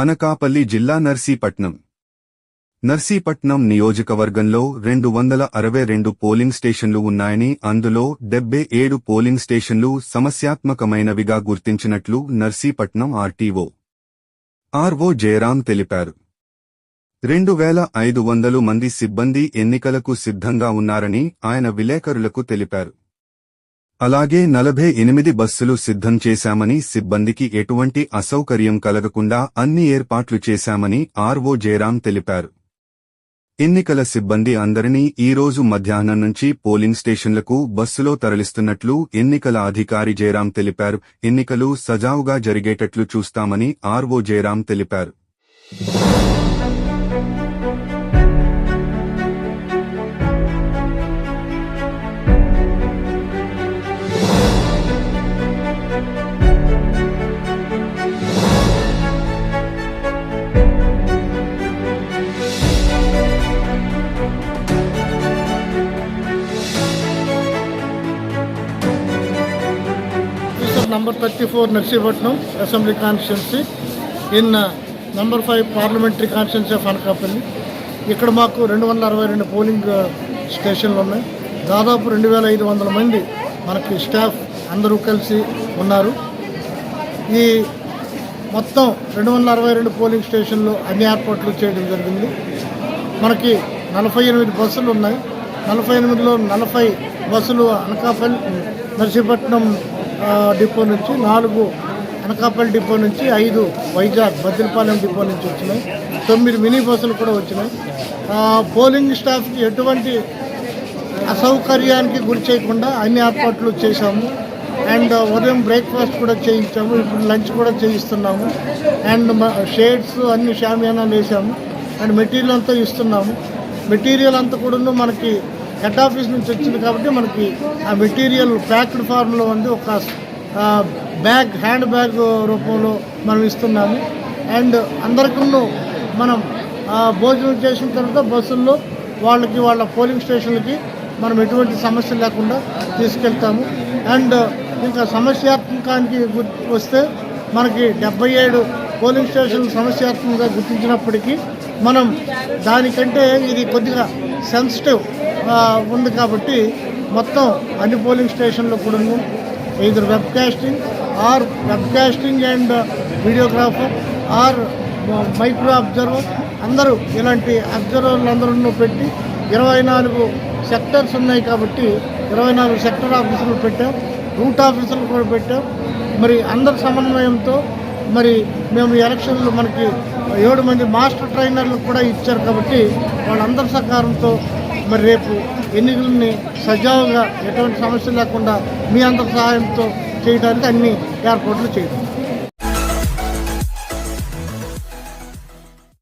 అనకాపల్లి జిల్లా నర్సీపట్నం. నర్సీపట్నం నియోజకవర్గంలో రెండు వందల అరవై రెండు పోలింగ్ స్టేషన్లు ఉన్నాయని అందులో డెబ్బై ఏడు పోలింగ్ స్టేషన్లు సమస్యాత్మకమైనవిగా గుర్తించినట్లు నర్సీపట్నం ఆర్టీఓ ఆర్ఓ జయరాం తెలిపారు. రెండు వేల ఐదు వందలు మంది సిబ్బంది ఎన్నికలకు సిద్ధంగా ఉన్నారని ఆయన విలేకరులకు తెలిపారు. అలాగే నలభై ఎనిమిది బస్సులు సిద్ధం చేశామని సిబ్బందికి ఎటువంటి అసౌకర్యం కలగకుండా అన్ని ఏర్పాట్లు చేశామని ఆర్ఓ జయరాం తెలిపారు. ఎన్నికల సిబ్బంది అందరినీ ఈ రోజు మధ్యాహ్నం నుంచి పోలింగ్ స్టేషన్లకు బస్సులో తరలిస్తున్నట్లు ఎన్నికల అధికారి జయరాం తెలిపారు. ఎన్నికలు సజావుగా జరిగేటట్లు చూస్తామని ఆర్ఓ జయరాం తెలిపారు. Number 34 Narsipatnam Assembly Constituency in uh, number 5 Parliamentary Constituency of Anakapalli ఇక్కడ మాకు రెండు వందల అరవై రెండు పోలింగ్ స్టేషన్లు uh, ఉన్నాయి. దాదాపు రెండు వేల ఐదు వందల మంది మనకి స్టాఫ్ అందరూ కలిసి ఉన్నారు. ఈ మొత్తం రెండు వందల అరవై రెండు పోలింగ్ స్టేషన్లు అన్ని ఏర్పాట్లు చేయడం జరిగింది. మనకి నలభై ఎనిమిది బస్సులు ఉన్నాయి. నలభై ఎనిమిదిలో నలభై బస్సులు అనకాపల్లి నర్సీపట్నం డిపో నుంచి నాలుగు అనకాపల్లి డిపో నుంచి ఐదు వైజాగ్ బద్రిపాలెం డిపో నుంచి వచ్చినాయి. తొమ్మిది మినీ బస్సులు కూడా వచ్చినాయి. పోలింగ్ స్టాఫ్కి ఎటువంటి అసౌకర్యానికి గురి చేయకుండా అన్ని ఏర్పాట్లు చేశాము. అండ్ ఉదయం బ్రేక్ఫాస్ట్ కూడా చేయించాము. ఇప్పుడు లంచ్ కూడా చేయిస్తున్నాము. అండ్ షేడ్స్ అన్ని షామియానాలు వేసాము అండ్ మెటీరియల్ అంతా ఇస్తున్నాము. మెటీరియల్ అంతా కూడా మనకి హెడ్ ఆఫీస్ నుంచి వచ్చింది కాబట్టి మనకి ఆ మెటీరియల్ ప్యాక్డ్ ఫార్మ్లో ఉంది. ఒక బ్యాగ్ హ్యాండ్ బ్యాగ్ రూపంలో మనం ఇస్తున్నాము. అండ్ అందరికీ మనం భోజనం చేసిన తర్వాత బస్సుల్లో వాళ్ళకి వాళ్ళ పోలింగ్ స్టేషన్లకి మనం ఎటువంటి సమస్య లేకుండా తీసుకెళ్తాము. అండ్ ఇంకా సమస్యాత్మకానికి వస్తే మనకి డెబ్బై ఏడు పోలింగ్ స్టేషన్లు సమస్యాత్మకంగా గుర్తించినప్పటికీ మనం దానికంటే ఇది కొద్దిగా సెన్సిటివ్ ఉంది కాబట్టి మొత్తం అన్ని పోలింగ్ స్టేషన్లో కూడా ఇద్దరు web casting or web casting and videographer or micro observer అందరూ ఇలాంటి అబ్జర్వర్లు అందరూ పెట్టి ఇరవై నాలుగు సెక్టర్స్ ఉన్నాయి కాబట్టి ఇరవై నాలుగు సెక్టర్ ఆఫీసులు పెట్టాం. రూట్ ఆఫీసులు కూడా పెట్టాం. మరి అందరి సమన్వయంతో మరి మేము ఎలక్షన్లు మనకి ఏడు మంది మాస్టర్ ట్రైనర్లు కూడా ఇచ్చారు కాబట్టి వాళ్ళందరి సహకారంతో మరి రేపు ఎన్నికలని సజావుగా ఎటువంటి సమస్య లేకుండా మీ అందరి సహాయంతో చేయడానికి అన్ని ఏర్పాట్లు చేయడం.